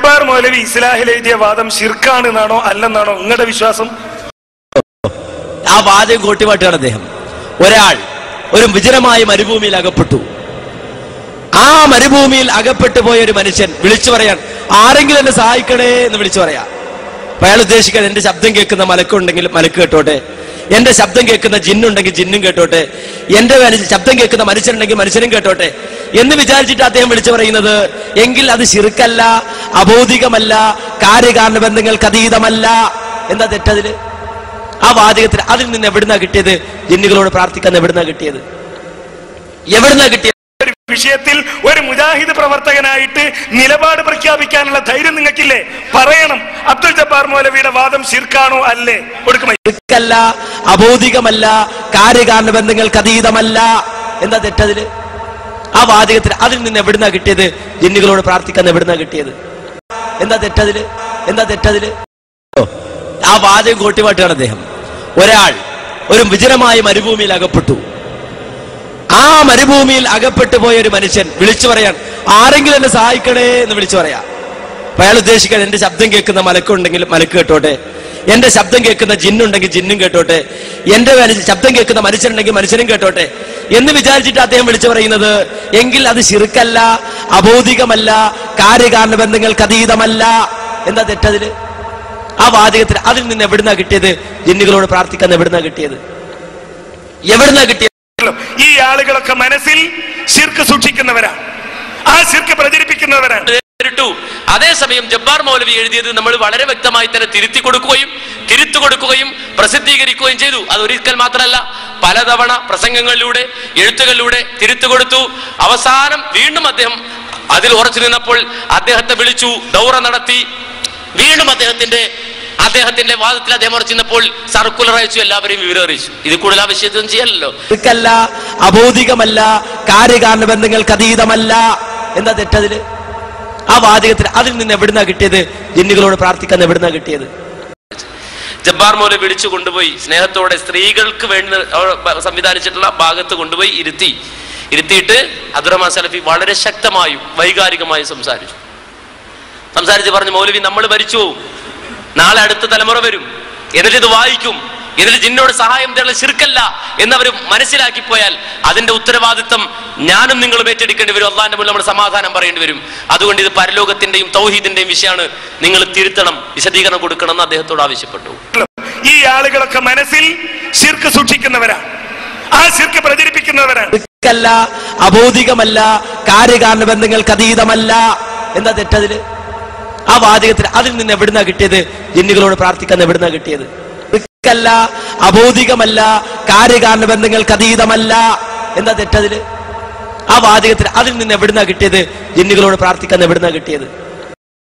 ജബ്ബാർ മൗലവി ഇസ്ലാഹിൽ എഴുതിയ വാദം ശിർക്കാണ് എന്നാണോ അല്ലെന്നാണോ നിങ്ങളുടെ വിശ്വാസം? ആ വാദം കോട്ടിമാട്ടാണ് അദ്ദേഹം. ഒരാൾ ഒരു വിജനമായ മരുഭൂമിയിൽ അകപ്പെട്ടു. ആ മരുഭൂമിയിൽ അകപ്പെട്ടു പോയ ഒരു മനുഷ്യൻ വിളിച്ചു പറയാൻ ആരെങ്കിലും എന്നെ സഹായിക്കണേ എന്ന് വിളിച്ചു പറയാ. അയാൾ ഉദ്ദേശിക്കാൻ എന്റെ ശബ്ദം കേൾക്കുന്ന മലക്കുണ്ടെങ്കിൽ മലക്ക് കേട്ടോട്ടെ എന്റെ ശബ്ദം കേൾക്കുന്ന ജിന്നുണ്ടെങ്കിൽ ജിന്നും കേട്ടോട്ടെ എന്റെ ശബ്ദം കേൾക്കുന്ന മനുഷ്യനുണ്ടെങ്കിൽ മനുഷ്യനും കേട്ടോട്ടെ എന്ന് വിചാരിച്ചിട്ട് അദ്ദേഹം വിളിച്ചു പറയുന്നത് എങ്കിൽ അത് ശിർക്കല്ല അബോധികമല്ല കാര്യകാരണ ബന്ധങ്ങൾക്ക് അതീതമല്ല. എന്താ തെറ്റതിൽ? ആ വാചകത്തിൽ അതിൽ നിന്ന് എവിടുന്നാ കിട്ടിയത്? ജിന്നുകളോട് പ്രാർത്ഥിക്കാൻ എവിടുന്നാ കിട്ടിയത്? എവിടുന്നാ കിട്ടിയത്? ഒരു വിഷയത്തിൽ ഒരു മുജാഹിദ് പ്രവർത്തകനായിട്ട് നിലപാട് പ്രഖ്യാപിക്കാനുള്ള ധൈര്യം നിങ്ങൾക്കില്ലേ? പറയണം. അബ്ദുൽ ജബ്ബാർ മൗലവിയുടെ വാദം ശിർക്കാണോ അല്ലേ? കൊടുക്കുമല്ല അബോധികമല്ല കാര്യകാരണ ബന്ധങ്ങൾക്ക് അതീതമല്ല. എന്താ തെറ്റതിൽ? ആ വാചകത്തിൽ അതിൽ നിന്ന് എവിടുന്നാ കിട്ടിയത്? ജിന്നുകളോട് പ്രാർത്ഥിക്കാൻ എവിടുന്നാ കിട്ടിയത്? എന്താ തെറ്റതിൽ? എന്താ തെറ്റതിൽ? ആ വാചകം കൂട്ടിമാട്ടാണ് അദ്ദേഹം. ഒരാൾ ഒരു വിജനമായ മരുഭൂമിയിൽ അകപ്പെട്ടു. ആ മരുഭൂമിയിൽ അകപ്പെട്ടു പോയ ഒരു മനുഷ്യൻ വിളിച്ചു പറയാൻ ആരെങ്കിലും എന്നെ സഹായിക്കണേ എന്ന് വിളിച്ചു പറയാ. അയാൾ ഉദ്ദേശിക്കാൻ എന്റെ ശബ്ദം കേൾക്കുന്ന മലക്കുണ്ടെങ്കിൽ മലക്ക് കേട്ടോട്ടെ. എന്റെ ശബ്ദം കേൾക്കുന്ന ജിന്നുണ്ടെങ്കിൽ ജിന്നും കേട്ടോട്ടെ. എന്റെ ശബ്ദം കേൾക്കുന്ന മനുഷ്യനുണ്ടെങ്കിൽ മനുഷ്യനും കേട്ടോട്ടെ. എന്ന് വിചാരിച്ചിട്ട് അദ്ദേഹം വിളിച്ചു പറയുന്നത് എങ്കിൽ അത് ശിർക്കല്ല അബോധികമല്ല കാര്യകാരണ ബന്ധങ്ങൾക്ക് അതീതമല്ല എന്താ തെറ്റതിൽ? ആ വാചകത്തിൽ അതിൽ നിന്ന് എവിടുന്നാ കിട്ടിയത്? ജിന്നുകളോട് പ്രാർത്ഥിക്കാൻ എവിടുന്നാ കിട്ടിയത്? എവിടുന്നാ കിട്ടിയത്? ഈ ആളുകളൊക്കെ മനസ്സിൽ ശിർക്ക് സൂക്ഷിക്കുന്നവരാണ് ആ ശിർക്ക് പ്രചരിപ്പിക്കുന്നവരാണ് അതേസമയം ജബ്ബാർ മൗലവി എഴുതിയത് നമ്മൾ വളരെ വ്യക്തമായി തന്നെ തിരുത്തി കൊടുക്കുകയും തിരുത്തു കൊടുക്കുകയും പ്രസിദ്ധീകരിക്കുകയും ചെയ്തു. അത് ഒരിക്കൽ മാത്രമല്ല പലതവണ പ്രസംഗങ്ങളിലൂടെ എഴുത്തുകളിലൂടെ തിരുത്തു കൊടുത്തു. അവസാനം വീണ്ടും അദ്ദേഹം അതിൽ ഉറച്ചു നിന്നപ്പോൾ അദ്ദേഹത്തെ വിളിച്ചു ദൗറ നടത്തി. വീണ്ടും അദ്ദേഹത്തിന്റെ അദ്ദേഹത്തിന്റെ വാദത്തിൽ അദ്ദേഹം ഉറച്ചു നിന്നപ്പോൾ സർക്കുലർ അയച്ചു എല്ലാവരെയും വിവരം അറിയിച്ചു. ഇത് കൂടുതൽ ആ വിഷയത്തൊന്നും ഇതല്ല അബോധികമല്ല കാര്യകാരണ ബന്ധങ്ങൾക്ക് അതീതമല്ല എന്താ തെറ്റതിൽ. ആ വാചകത്തിൽ അതിൽ നിന്ന് എവിടുന്നാ കിട്ടിയത്? ജിന്നുകളോട് പ്രാർത്ഥിക്കാൻ എവിടുന്നാ കിട്ടിയത്? ജബ്ബാർ മോലെ വിളിച്ചു കൊണ്ടുപോയി. സ്നേഹത്തോടെ സ്ത്രീകൾക്ക് വേണ്ടി സംവിധാനിച്ചിട്ടുള്ള ഭാഗത്ത് കൊണ്ടുപോയി ഇരുത്തി. ഇരുത്തിയിട്ട് അബ്ദുറഹ്മാൻ സലഫി വളരെ ശക്തമായും വൈകാരികമായും സംസാരിച്ചു. സംസാരിച്ച് പറഞ്ഞു മൗലവി നമ്മൾ ഭരിച്ചു നാളെ അടുത്ത തലമുറ വരും. എന്നിട്ട് ഇത് വായിക്കും. എന്നിട്ട് ജിന്നോട് സഹായം തേടുന്ന ശിർക്കല്ല എന്നവർ മനസ്സിലാക്കി പോയാൽ അതിന്റെ ഉത്തരവാദിത്തം ഞാനും നിങ്ങളും ഏറ്റെടുക്കേണ്ടി വരും. അള്ളാന്റെ മുന്നിൽ നമ്മൾ സമാധാനം പറയേണ്ടി വരും. അതുകൊണ്ട് ഇത് പരലോകത്തിന്റെയും തൗഹീദിന്റെയും വിഷയമാണ്. നിങ്ങൾ തിരുത്തണം വിശദീകരണം കൊടുക്കണം എന്ന് അദ്ദേഹത്തോട് ആവശ്യപ്പെട്ടു. ഈ ആളുകളൊക്കെ മനസ്സിൽ ശിർക്ക് സൂക്ഷിക്കുന്നവരാണ് ആ ശിർക്ക് പ്രചരിപ്പിക്കുന്നവരാണ് അബോധികമല്ല കാര്യകാരണ ബന്ധങ്ങൾക്ക് അതീതമല്ല എന്താ തെറ്റതിൽ ആ വാചകത്തിൽ അതിൽ നിന്ന് എവിടുന്നാ കിട്ടിയത്? ജിന്നുകളോട് പ്രാർത്ഥിക്കാൻ എവിടുന്നാ കിട്ടിയത്? ല്ല അബോധികമല്ല കാര്യകാരണ ബന്ധങ്ങൾക്ക് അതീതമല്ല എന്താ തെറ്റതിൽ ആ വാചകത്തിൽ അതിൽ നിന്ന് എവിടുന്നാ കിട്ടിയത്? ജിന്നുകളോട് പ്രാർത്ഥിക്കാൻ എവിടുന്നാ കിട്ടിയത്?